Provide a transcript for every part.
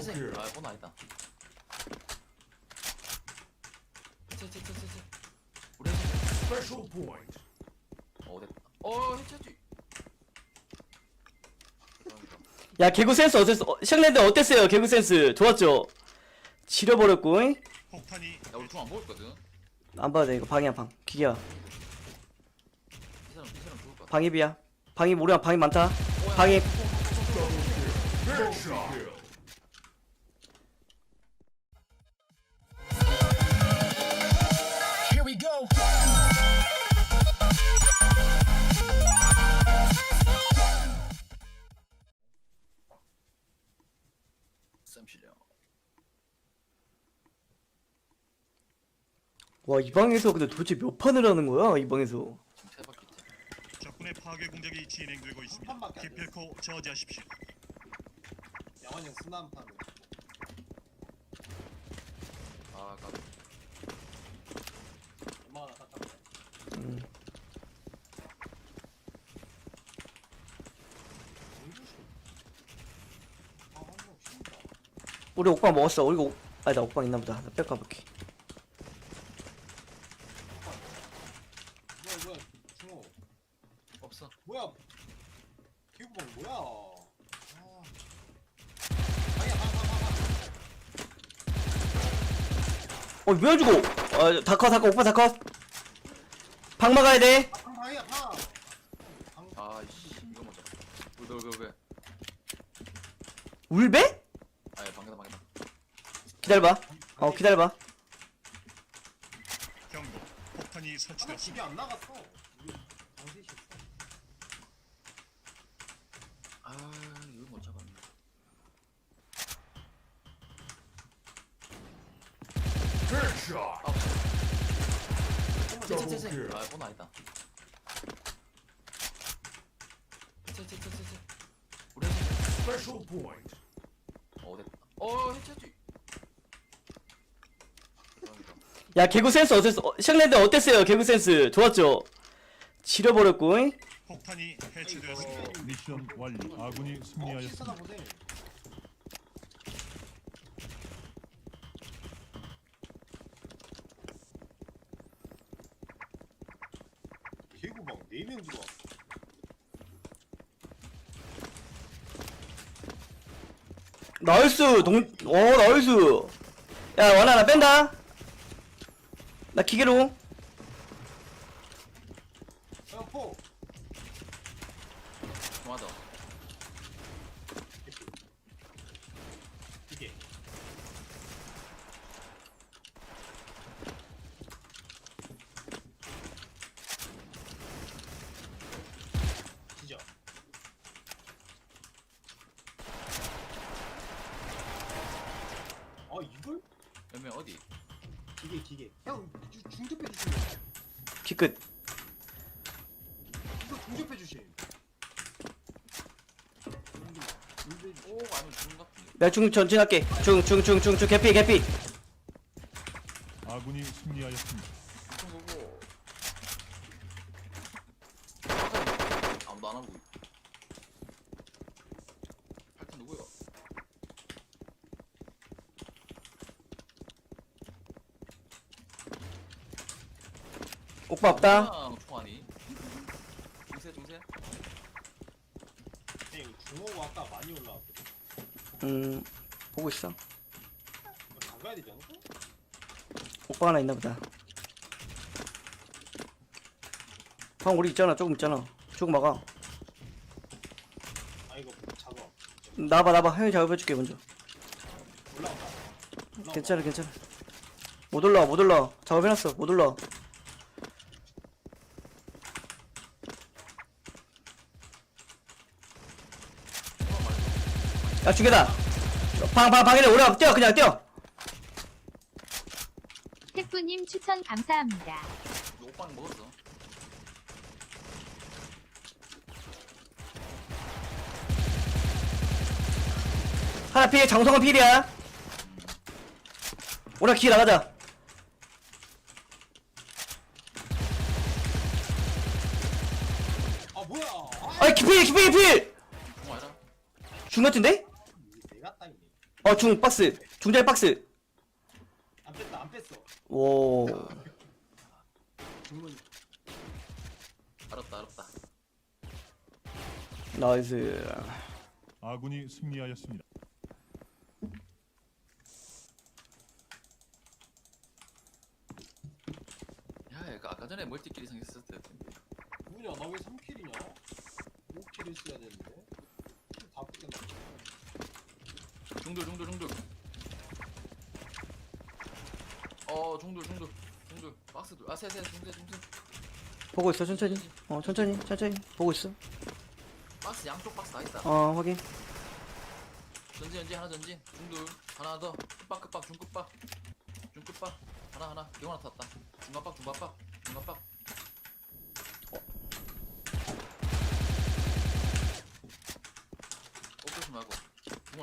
kill. 아뻔 아니다. 쟤쟤쟤쟤쟤 우리 해체 Special point. 어 됐다. 어 해체지 야 개구 센스 어땠어? 어, 샹랜드 어땠어요? 개구 센스. 좋았죠? 지려버렸고 잉? 폭탄이 야 우리 중안 먹었거든? 안 봐도 돼 이거 방이야 방. 기계야. 이 사람 이 사람 죽을 것 같아 방입이야. 방입 우리가 방입 많다. 방입 와 이 방에서 근데 도대체 몇 판을 하는 거야 이 방에서 지금 세 바퀴째 적군의 파괴 공작이 진행되고 있습니다. 판밖에 안 기필코 저지하십시오. 양환이 형 순환판 아 까. 얼마나 깎았네 음. 아 우리 옥방 먹었어 우리 옥 아니 나 옥방 있나 보다 나 뺄까 볼게 어왜 안 죽어 아 다커 다커 오빠 다커 방 막아야 돼 방 방이야 방 아이씨 이거 먼저 왜왜왜 울베? 아예 방해다 방해다 기다려봐 어 기다려봐 경고. 폭탄이 설치되었습니다. 집이 안 나갔어 이게 방셋이 있어 아 이거 못 잡았네 Headshot. Double 쟤쟤쟤쟤 kill. 아 뻔 아니다 쟤쟤쟤쟤쟤 우리 해체 Special point. 어 됐다 어 해체지 죄송합니다 야 개구 센스 어땠어? 어, 샹랜드 어땠어요? 개구 센스 좋았죠? 지려버렸고 잉? 폭탄이 해체되었습니다. 미션 완료. 아군이 어 승리하였습니다. 보세 개구방 4명 들어왔어 나이스 동.. 어 나이스. 야 원아 나 뺀다. 나 기계로 형 포! 맞아 이게 지져 아 이걸? 몇명 어디? 기계 기계. 형 주- 중접해 주시면 기끝. 이거 중접해 주심 오 아니면 죽은 것 같은데. 내중 전진할게. 중 중 중 중 중 개피 개피. 아군이 승리하였습니다. 아무도 안 하고 팔탄 누구야 오빠 없다. 그냥 총알이? 중세 중세? 중호가 아까 많이 올라왔거든. 음 보고 있어. 이거 가가야 되지 않을까? 오빠 하나 있나 보다. 방 우리 있잖아. 조금 있잖아. 조금 막아. 아 이거 작업. 나봐 나봐. 형이 작업해줄게 먼저. 올라온다. 올라온다. 괜찮아 괜찮아. 못 올라와 못 올라와. 작업해놨어. 못 올라와 야 죽여다. 방 방 방에다 올라가 뛰어 그냥 뛰어. 태프님 추천 감사합니다. 너 오빠는 먹었어. 하나 필 장성은 필이야. 오라 기 나가자. 아 뭐야? 아 아이 기필 기필 기필? 중 같은데? 어 중 박스 중자리 박스 안 뺐다 안 뺐어 오. 알았다 알았다. 나이스 아군이 승리하였습니다. 야 이거 아까 전에 멀티끼리 생겼을 때 같은데. 뭐냐 나 왜 3킬이냐 5킬 했어야 되는데 다 뺐겠네 중돌 중돌 중돌. 어 중돌 중돌 중돌. 박스 둘. 아세세 중세 중세. 보고 있어 천천히. 어 천천히 천천히. 보고 있어. 박스 양쪽 박스 다 있다. 어 확인. 전진 전진 하나 전진. 중돌. 하나 더. 끝박 끝박 중끝박. 중끝박. 하나 하나. 이거 하나 탔다. 중간박 중간박. 중간박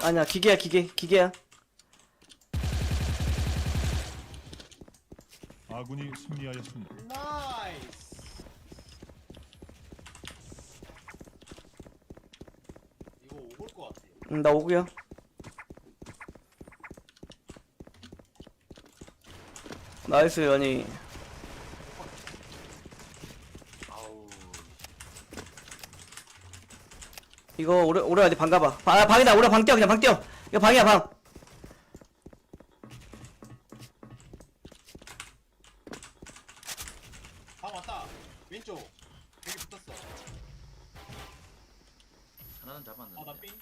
아니야 기계야 기계 기계야. 아군이 승리하였습니다. 나이스. 이거 오볼 것 같아 응, 나 오구야. 나이스 아니 아우 이거 오래 오래 어디 방 가봐. 아 방이다. 오래 방 뛰어 그냥 방 뛰어 이거 방이야 방. 아 맞다. 왼쪽. 여기 붙었어. 하나는 잡았는데. 아나 삥.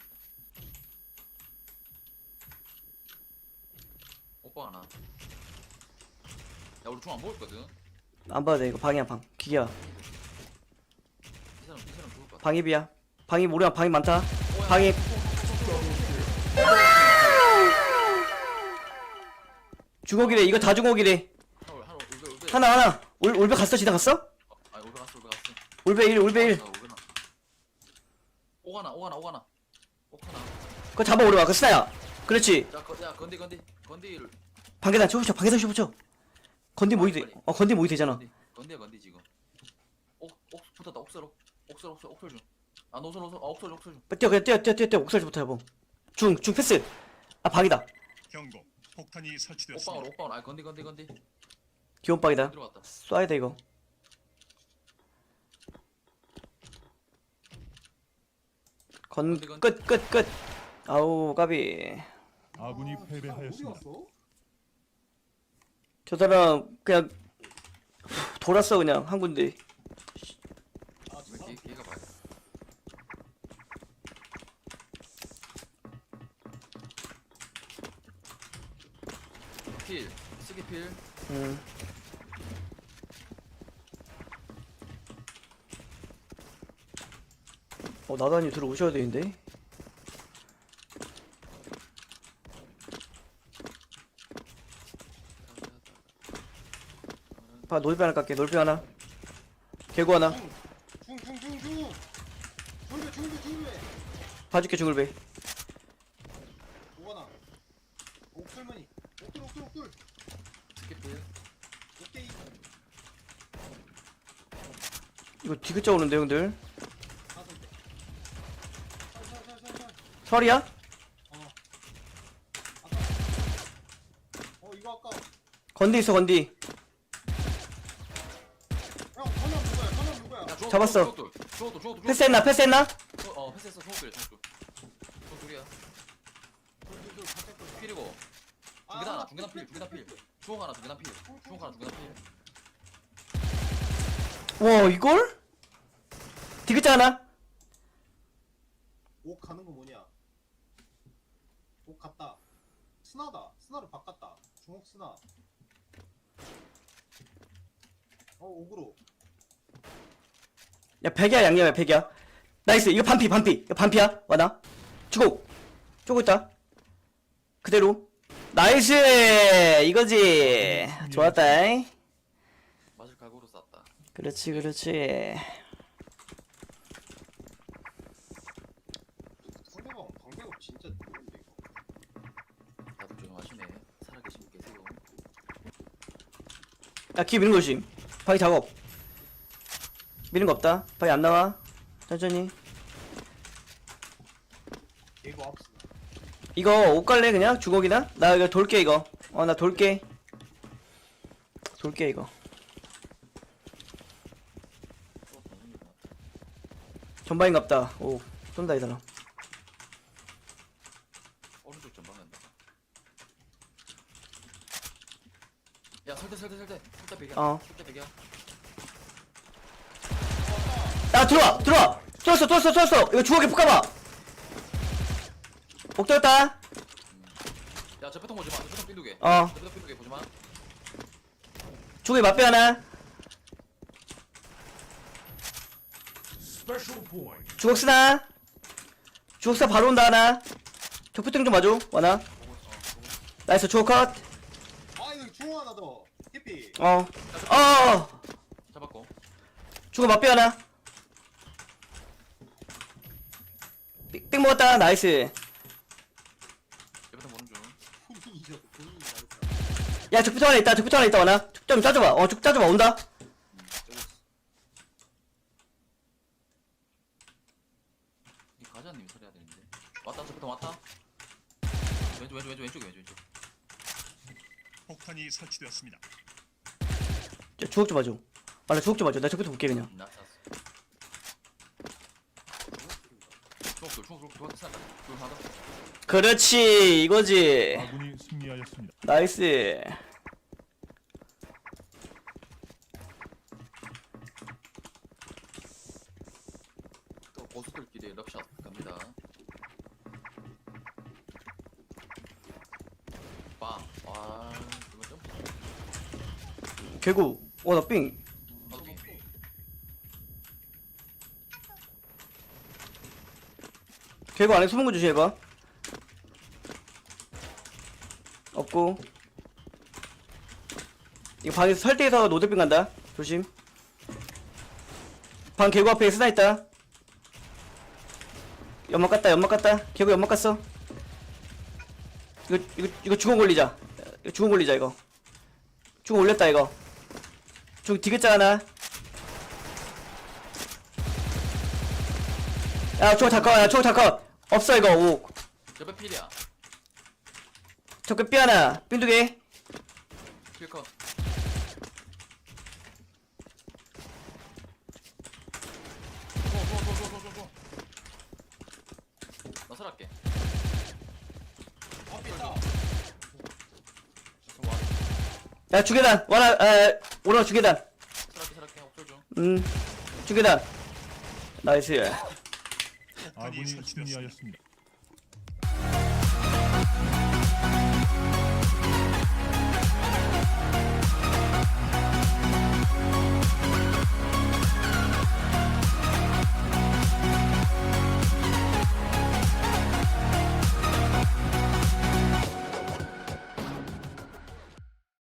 오빠 하나. 야 우리 중안 먹었거든? 안 봐도 돼. 이거 방이야 방. 기계야. 이 사람 이 사람 죽을 것 같아. 방입이야 방입 우리가 방입 많다. 방입 중옥이래 이거 다 중옥이래 하나 올- 하나. 올, 올배 갔어? 지나갔어? 아 올배 갔어 올배 갔어. 올배 1 올배 1 아, 올배 나. 오가나 오가나 오가나. 오가나. 그거 잡아 오래 와그 스나야 그렇지. 자, 야, 건디, 건디, 건디를. 방계단 쇼부쳐 방계단 쇼부쳐 건디 모이 돼 어 건디 모이 되잖아. 건디, 건디야, 건디 지금. 옥, 옥 붙었다. 옥설, 옥설, 옥설, 옥설 좀. 아, 노설, 노설, 아, 옥설, 옥설 좀. 뛰어 그냥 뛰어 뛰어 뛰어 뛰어 옥살부터 해보 중중 패스 아 방이다 경고. 폭탄이 설치되었습니다. 옥방울. 아, 건디, 건디, 건디. 기온 방이다 들어갔다. 쏴야 돼 이거 건 끝 끝 끝 아우 까비 아군이 패배하였습니다. 저 사람 그냥 돌았어 그냥 한 군데 아 왜 진짜 걔, 걔가 봐야 돼. 필, 쓰기 필. 음. 어 나단이 들어오셔야 되는데. 봐 놀배 하나 깎게 놀배 하나. 개구 하나. 중중중중 중배. 중배 중배 봐줄게 오거나 옥돌 옥돌 옥돌. 옥대이. 이거 디귿자 오는데 형들 다섯 대 설이야? 어 아까 어 이거 아까 건디 있어 건디 형 선남 누구야 선남 누구야 야, 중옥, 잡았어. 중옥, 중옥, 중옥, 중옥. 패스했나 패스했나? 어, 어, 패스했어. 필. 중옥 둘이야. 둘둘둘 거 필이고. 아, 중계단 하나, 하나 중계단 필, 중계단 필. 중옥 하나, 중계단 필. 중옥 하나, 중계단 필. 와 이걸? 디귿자 하나? 옥 가는 거 뭐냐 옥 갔다 스나다. 스나로 바꿨다. 중옥 스나. 어 옥으로. 야 백이야 양념이야 백이야. 나이스 이거 반피 반피. 이거 반피야 와나 주고 쪼고 있다. 그대로. 나이스! 이거지. 좋았다. 맞을 각오로 쐈다. 그렇지 그렇지 상대방 방배가 진짜 좋은데 이거 다들 조용하시네. 살아계시고 계세요. 야키 미는 조심. 방이 작업. 미는 거 없다. 방이 안 나와. 천천히. 이거 이거 옷 갈래 그냥? 주걱이나? 나 이거 돌게 이거. 어 나 돌게. 돌게 이거. 전방인갑다. 오 쏜다 이 사람. 오른쪽 전방 간다. 야 설대 설대 설대 설대 배겨. 어. 배겨. 야 들어와 들어와 뚫었어 뚫었어 뚫었어 이거 주걱에 붙가봐 옥 뚫었다 야 저패통 보지 마. 저패통 빈두개. 어 저패통 빈두개 보지 마. 주걱에 맞배 하나 Special point. 주걱 쓰나 주걱 사 바로 온다 하나 적부팅 좀 봐줘 와나. 어. 나이스 주걱 컷아 이거 중호 하나 더 해피 어. 어. 잡았고. 주고 맛배 하나. 삑, 삑 먹었다. 나이스. 저패통 보는 중. 본인이 야, 적부터 하나 있다. 적부터 하나 있다. 와나. 좀 짜줘봐. 어, 쭉 짜줘봐. 온다. 음, 떼고 있어. 이 소리해야 되는데. 왔다 저패통 왔다. 왼쪽 왼쪽 왼쪽 왼쪽 왼쪽 왼쪽. 폭탄이 설치되었습니다. 저, 주걱 좀 봐줘. 와나 주걱 좀 봐줘. 나 적부터 볼게 그냥. 나. 그렇지. 이거지. 아군이 승리하였습니다. 나이스. 또 고수들끼리 럽샷 갑니다. 빵. 아, 이거 점프. 개구. 어, 나 삥. 개구 안에 숨은 거 조심해봐. 없고. 이거 방에서 설대에서 노드빙 간다. 조심. 방 개구 앞에 스나 있다. 연막 갔다, 연막 갔다. 개구 연막 갔어. 이거, 이거, 이거 주공 올리자. 이거 주공 올리자, 이거. 주공 올렸다, 이거. 중 디귿자 하나. 야, 초 잠깐, 야, 초 잠깐. 없어, 이거. 오. 저배 필이야. 적게 삐 하나. 삥두 개. 필컷. 나 살았게. 있다 야, 주계단. 와라, 에, 오라 주계단. 살았게 살았게 옥돌 중. 음, 주계단. 나이스. 폭탄이 설치되었습니다.